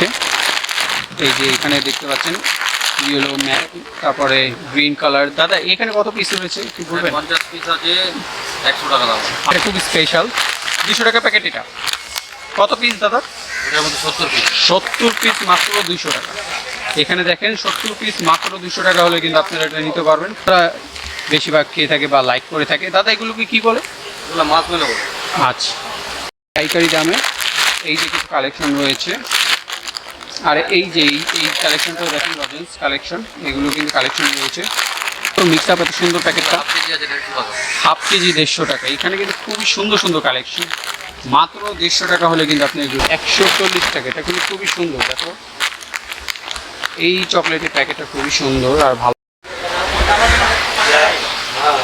রয়েছে এই যে এখানে দেখতে পাচ্ছেন ইয়েলো তারপরে গ্রিন কালার দাদা এখানে কত পিস রয়েছে কি বলবেন? পঞ্চাশ পিস আছে একশো টাকা দাম। এটা খুব স্পেশাল দুশো টাকা প্যাকেট এটা। কত পিস দাদা? এটার মধ্যে সত্তর পিস সত্তর পিস মাত্র দুইশো টাকা। এখানে দেখেন সত্তর পিস মাত্র দুশো টাকা হলে কিন্তু আপনারা এটা নিতে পারবেন। তারা বেশিরভাগ খেয়ে থাকে বা লাইক করে থাকে। দাদা এগুলোকে কি বলে? এগুলো মাছ মেলে বলে। আচ্ছা। পাইকারি দামে এই যে কিছু কালেকশন রয়েছে। আর এই যে এই কালেকশনটা দেখেন লজেন্স কালেকশন এগুলো কিন্তু কালেকশন রয়েছে। তো মিক্স আপ এত সুন্দর প্যাকেটটা হাফ কেজি দেড়শো টাকা। হাফ কেজি দেড়শো টাকা। এখানে কিন্তু খুবই সুন্দর সুন্দর কালেকশন মাত্র দেড়শো টাকা হলে কিন্তু আপনি এগুলো একশো চল্লিশ টাকা। এটা কিন্তু খুবই সুন্দর দেখো। এই চকলেটের প্যাকেটটা খুবই সুন্দর আর ভালো।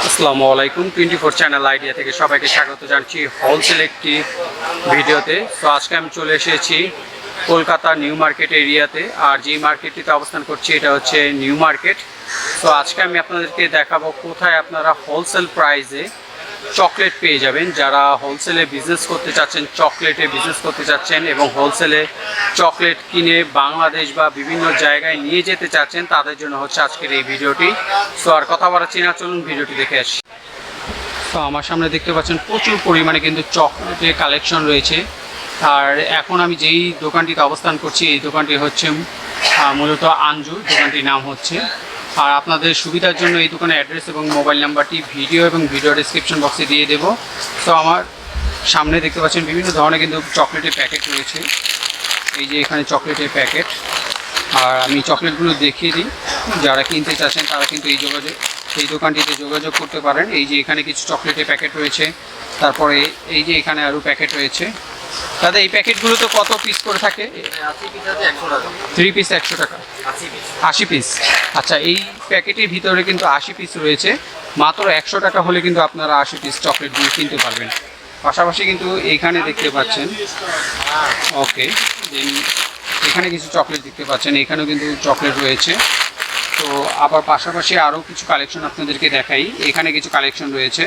আসসালামু আলাইকুম টোয়েন্টি ফোর চ্যানেল আইডিয়া থেকে সবাইকে স্বাগত জানছি হোলসেল একটি ভিডিওতে। তো আজকে আমি চলে এসেছি কলকাতা নিউ মার্কেট এরিয়াতে, আর যেই মার্কেটটিতে অবস্থান করছি, এটা হচ্ছে নিউ মার্কেট। তো আজকে আমি আপনাদেরকে দেখাবো কোথায় আপনারা হোলসেল প্রাইসে চকলেট পেয়ে যাবেন। যারা হোলসেলে বিজনেস করতে চাচ্ছেন চকলেটে বিজনেস করতে চাচ্ছেন এবং হোলসেলে চকলেট কিনে বাংলাদেশ বা বিভিন্ন জায়গায় নিয়ে যেতে চাচ্ছেন, তাদের জন্য হচ্ছে আজকের এই ভিডিওটি। সো আর কথা বলাচ্ছি না, চলুন ভিডিওটি দেখে আসি। তো আমার সামনে দেখতে পাচ্ছেন প্রচুর পরিমাণে কিন্তু চকলেটের কালেকশন রয়েছে। আর এখন আমি যেই দোকানটিতে অবস্থান করছি, এই দোকানটি হচ্ছে মূলত আঞ্জু, দোকানটির নাম হচ্ছে। আর আপনাদের সুবিধার জন্য এই দোকানের অ্যাড্রেস এবং মোবাইল নাম্বারটি ভিডিও এবং ভিডিও ডিসক্রিপশন বক্সে দিয়ে দেবো। তো আমার সামনে দেখতে পাচ্ছেন বিভিন্ন ধরনের কিন্তু চকলেটের প্যাকেট রয়েছে। এই যে এখানে চকলেটের প্যাকেট। আর আমি চকলেটগুলো দেখিয়ে দিই। যারা কিনতে চাচ্ছেন, তারা কিন্তু এই যোগাযোগ, এই দোকানটিতে যোগাযোগ করতে পারেন। এই যে এখানে কিছু চকলেটের প্যাকেট রয়েছে। তারপরে এই যে এখানে আরও প্যাকেট রয়েছে। দাদা এই প্যাকেটগুলো তো কত পিস করে থাকে? থ্রি পিস একশো টাকা। আশি পিস আচ্ছা এই প্যাকেটের ভিতরে কিন্তু আশি পিস রয়েছে। মাত্র একশো টাকা হলে কিন্তু আপনারা আশি পিস চকলেটগুলো কিনতে পারবেন। পাশাপাশি কিন্তু এইখানে দেখতে পাচ্ছেন ওকে এখানে কিছু চকলেট দেখতে পাচ্ছেন এখানেও কিন্তু চকলেট রয়েছে। তো আবার পাশাপাশি আরও কিছু কালেকশন আপনাদেরকে দেখাই। এখানে কিছু কালেকশন রয়েছে।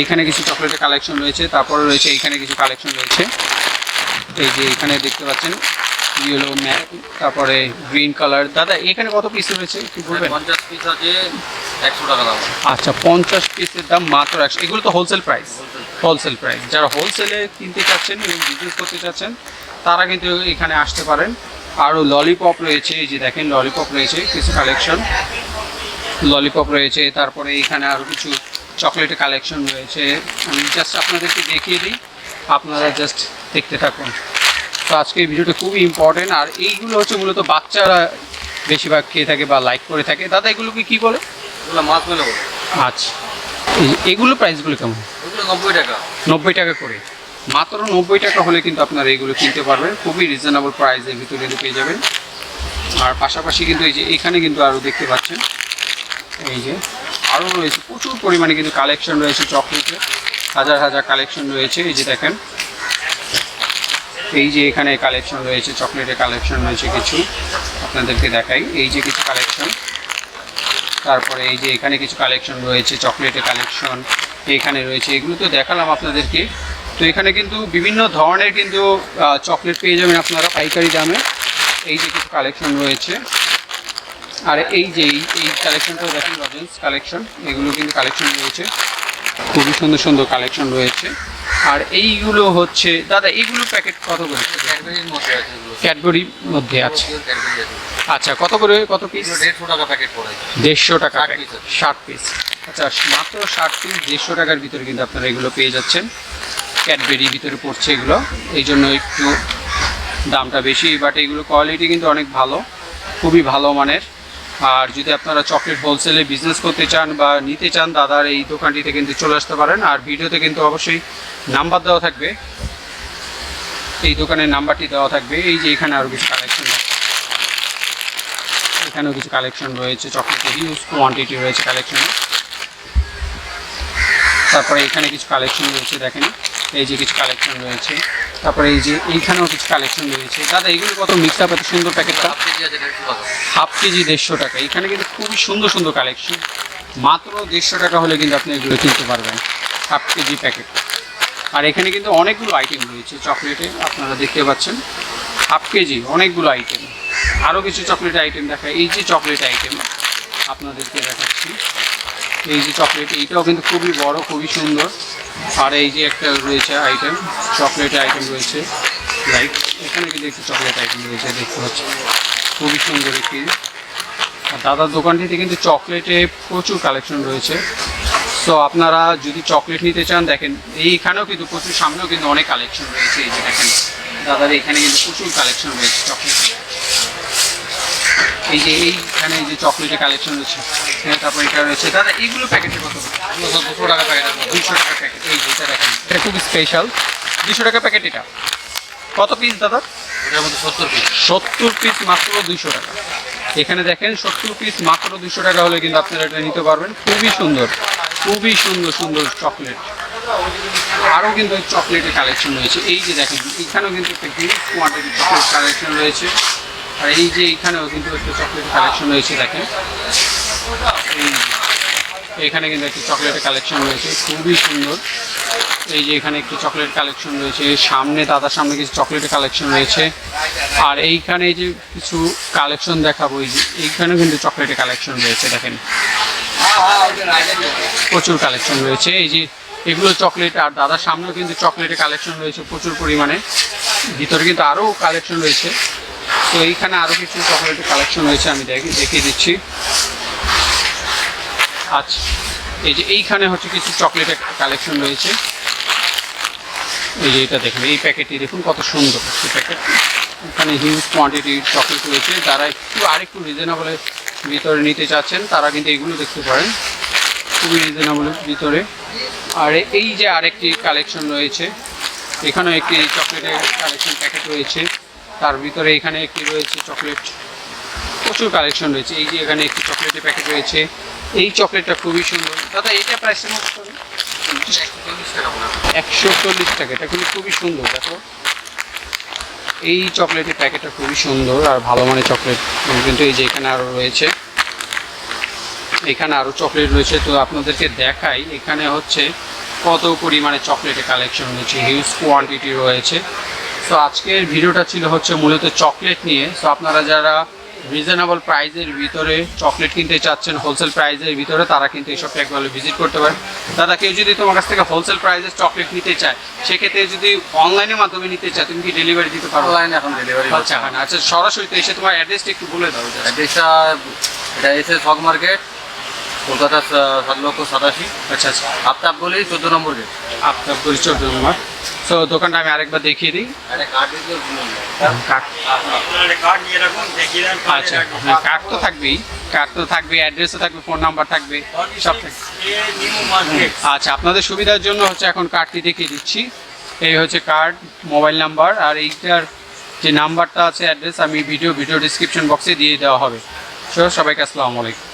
এইখানে কিছু চকলেটের কালেকশন রয়েছে তারপরে রয়েছে এইখানে কিছু কালেকশন রয়েছে। এই যে এখানে দেখতে পাচ্ছেন ইয়েলো তারপরে গ্রিন কালার দাদা এখানে কত পিস রয়েছে কি বলবেন? পঞ্চাশ পিস আছে একশো টাকা দাম। আচ্ছা পঞ্চাশ পিসের দাম মাত্র একশো। এগুলো তো হোলসেল প্রাইস হোলসেল প্রাইস যারা হোলসেলে কিনতে চাচ্ছেন এবং বিজনেস করতে চাচ্ছেন তারা কিন্তু এখানে আসতে পারেন। আরও ললিপপ রয়েছে এই যে দেখেন ললিপপ রয়েছে কিছু কালেকশন ললিপপ রয়েছে তারপরে এখানে আরও কিছু চকলেটের কালেকশন রয়েছে। আমি জাস্ট আপনাদেরকে দেখিয়ে দিই। আপনারা জাস্ট দেখতে থাকুন। তো আজকে এই ভিডিওটা খুবই ইম্পর্টেন্ট আর এইগুলো হচ্ছে মূলত বাচ্চারা বেশিরভাগ খেয়ে থাকে বা লাইক করে থাকে। দাদা এগুলোকে কী বলে? এগুলো মাছ মেলে বলে। আচ্ছা। এগুলো প্রাইসগুলো কেমন? এগুলো নব্বই টাকা। নব্বই টাকা করে। মাত্র নব্বই টাকা হলে কিন্তু আপনারা এইগুলো কিনতে পারবেন। খুবই রিজনেবল প্রাইসের ভিতরে কিন্তু পেয়ে যাবেন। আর পাশাপাশি কিন্তু এই যে এখানে কিন্তু আরও দেখতে পাচ্ছেন। এই যে আরও রয়েছে, প্রচুর পরিমাণে কিন্তু কালেকশন রয়েছে চকলেটে হাজার হাজার কালেকশন রয়েছে, এই যে দেখেন। এই যে এখানে কালেকশন রয়েছে চকলেটের কালেকশন রয়েছে কিছু, আপনাদেরকে দেখাই। এই যে কিছু কালেকশন তারপরে এই যে এখানে কিছু কালেকশন রয়েছে চকলেটের কালেকশন এখানে রয়েছে, এগুলো তো দেখালাম আপনাদেরকে। তো এখানে কিন্তু বিভিন্ন ধরনের কিন্তু চকলেট পেয়ে যাবেন আপনারা পাইকারি দামে। এই যে কিছু কালেকশন রয়েছে আর এই যে এই কালেকশনটাও দেখেন লজেন্স কালেকশন এগুলো কিন্তু কালেকশন রয়েছে। খুবই সুন্দর সুন্দর কালেকশন রয়েছে। আর এইগুলো হচ্ছে দাদা এইগুলো প্যাকেট কত করে? ক্যাডবেরির মধ্যে আছে ক্যাডবেরির আচ্ছা কত করে কত পিস দেড়শো টাকা প্যাকেট পড়ে দেড়শো টাকা 60 প্যাকেট piece আছে। ষাট পিস আচ্ছা মাত্র ষাট পিস দেড়শো টাকার ভিতরে কিন্তু আপনারা এগুলো পেয়ে যাচ্ছেন। ক্যাডবেরি ভিতরে পড়ছে এগুলো। এই জন্য একটু দামটা বেশি বাট এগুলো কোয়ালিটি কিন্তু অনেক ভালো। খুবই ভালো মানের। আর যদি আপনারা চকলেট হোলসেলে বিজনেস করতে চান বা নিতে চান, দাদার এই দোকানটিতে কিন্তু চলে আসতে পারেন। আর ভিডিওতে কিন্তু অবশ্যই নাম্বার দেওয়া থাকবে। এই দোকানের নাম্বারটি দেওয়া থাকবে। এই যে এখানে আরও কিছু কালেকশন এখানেও কিছু কালেকশন রয়েছে। চকলেটের হিউজ কোয়ান্টিটি রয়েছে কালেকশনে তারপরে এখানে কিছু কালেকশন রয়েছে, দেখেন। এই যে কিছু কালেকশন রয়েছে। তারপরে এই যে এইখানেও কিছু কালেকশন রয়েছে। দাদা, এগুলো কত মিক্স আপ এত সুন্দর প্যাকেটটা হাফ কেজি দেড়শো টাকা। এখানে কিন্তু খুবই সুন্দর সুন্দর কালেকশন মাত্র দেড়শো টাকা হলে কিন্তু আপনি এগুলো কিনতে পারবেন, হাফ কেজি প্যাকেট আর এখানে কিন্তু অনেকগুলো আইটেম রয়েছে। চকলেটে আপনারা দেখতে পাচ্ছেন, হাফ কেজি অনেকগুলো আইটেম আরও কিছু চকলেট আইটেম দেখা এই যে চকলেট আইটেম আপনাদেরকে দেখাচ্ছি। এই যে চকলেট এইটাও কিন্তু খুবই বড়, খুবই সুন্দর। আর এই যে একটা রয়েছে আইটেম চকলেট আইটেম রয়েছে। লাইক এখানে কিন্তু একটু চকলেট আইটেম রয়েছে, দেখতে পাচ্ছি। খুবই সুন্দর একটি। আর দাদার দোকানটিতে কিন্তু চকলেটে প্রচুর কালেকশন রয়েছে। তো আপনারা যদি চকলেট নিতে চান, দেখেন, এইখানেও কিন্তু প্রচুর, সামনেও কিন্তু অনেক কালেকশন রয়েছে। এই যে দেখেন, দাদার এখানে কিন্তু প্রচুর কালেকশন রয়েছে চকলেট এই যে এইখানে এই যে চকলেটের কালেকশন রয়েছে তারপর এটা রয়েছে। দাদা এইগুলো প্যাকেটে কত? দুশো টাকা প্যাকেট দুশো টাকা প্যাকেট এই যে এটা দেখেন এটা খুব স্পেশাল দুশো টাকা প্যাকেট এটা। কত পিস দাদা? এটার মধ্যে সত্তর পিস সত্তর পিস মাত্র দুইশো টাকা। এখানে দেখেন সত্তর পিস মাত্র দুশো টাকা হলে কিন্তু আপনারা এটা নিতে পারবেন। খুবই সুন্দর খুবই সুন্দর সুন্দর চকলেট আরও কিন্তু চকলেটের কালেকশন রয়েছে। এই যে দেখেন এখানেও কিন্তু একটা হিউজ কোয়ান্টিটি চকলেট কালেকশন রয়েছে। আর এই যে এখানেও কিন্তু একটা চকলেট কালেকশন রয়েছে, দেখেন। এখানে কিন্তু একটি চকলেটের কালেকশন রয়েছে, খুবই সুন্দর। এই যে এখানে একটি চকলেট কালেকশন রয়েছে, সামনে, দাদার সামনে কিছু চকলেটের কালেকশন রয়েছে। আর এইখানে যে কিছু কালেকশন দেখাবো, এই যে এইখানেও কিন্তু চকলেটের কালেকশন রয়েছে, দেখেন। প্রচুর কালেকশন রয়েছে। এই যে এগুলো চকলেট আর দাদার সামনেও কিন্তু চকলেটের কালেকশন রয়েছে প্রচুর পরিমাণে। ভিতরে কিন্তু আরও কালেকশন রয়েছে। তো এইখানে আরও কিছু চকলেটের কালেকশন রয়েছে, আমি দেখি দেখিয়ে দিচ্ছি। আচ্ছা এই যে এইখানে হচ্ছে কিছু চকলেটের কালেকশন রয়েছে। এই যে এটা দেখুন, এই প্যাকেটটি দেখুন কত সুন্দর। এই প্যাকেট এখানে হিউজ কোয়ান্টিটির চকলেট রয়েছে। যারা একটু আরেকটু রিজনেবলের ভিতরে নিতে চাচ্ছেন, তারা কিন্তু এগুলো দেখতে পারেন। খুবই রিজনেবলের ভিতরে। আর এই যে আরেকটি কালেকশন রয়েছে, এখানেও একটি চকলেটের কালেকশন প্যাকেট রয়েছে। তার ভিতরে এখানে একটি রয়েছে চকলেট। প্রচুর কালেকশন রয়েছে। এই যে এখানে একটি চকলেটের প্যাকেট রয়েছে। এই চকলেটটা খুবই সুন্দর। দাদা এটা প্রাইস একশো চল্লিশ টাকা। এটা কিন্তু খুবই সুন্দর, দেখো। এই চকলেটের প্যাকেটটা খুবই সুন্দর আর ভালো মানের চকলেট কিন্তু এই যে এখানে আরও রয়েছে। এখানে আরও চকলেট রয়েছে। তো আপনাদেরকে দেখাই, এখানে হচ্ছে কত পরিমাণে চকলেটের কালেকশন রয়েছে। হিউজ কোয়ান্টিটি রয়েছে। তো আজকের ভিডিওটা ছিল হচ্ছে মূলত চকলেট নিয়ে। তো আপনারা যারা রিজনেবল প্রাইজের ভিতরে চকলেট কিনতে চাচ্ছেন হোলসেল প্রাইজের ভিতরে তারা কিন্তু এইসব একবার ভিজিট করতে পারেন। দাদা কেউ যদি তোমার কাছ থেকে হোলসেল প্রাইজের চকলেট নিতে চায় সেক্ষেত্রে যদি অনলাইনের মাধ্যমে নিতে চায় তুমি কি ডেলিভারি দিতে পারো? অনলাইনে এখন ডেলিভারি আচ্ছা আচ্ছা সরাসরি তো এসে তোমার অ্যাড্রেসটা একটু বলে দাও। অ্যাড্রেসটা এটা এসে শক মার্কেট কলকাতা সাত লক্ষ সাতাশি। আচ্ছা আচ্ছা। আফতাব গলি চোদ্দ নম্বর গেট। আপনার পরিচয় তোমার তো দোকানটা আমি আরেকবার দেখিয়ে দিই। একটা কার্ড কার্ড আচ্ছা হ্যাঁ কার্ড তো থাকবেই। কার্ড তো থাকবে অ্যাড্রেসও থাকবে ফোন নাম্বার থাকবে সব আচ্ছা আপনাদের সুবিধার জন্য হচ্ছে এখন কার্ডটি দেখিয়ে দিচ্ছি। এই হচ্ছে কার্ড মোবাইল নাম্বার আর এইটার যে নাম্বারটা আছে অ্যাড্রেস আমি ভিডিও ভিডিও ডিসক্রিপশন বক্সে দিয়ে দেওয়া হবে। সো সবাইকে আসসালামু আলাইকুম।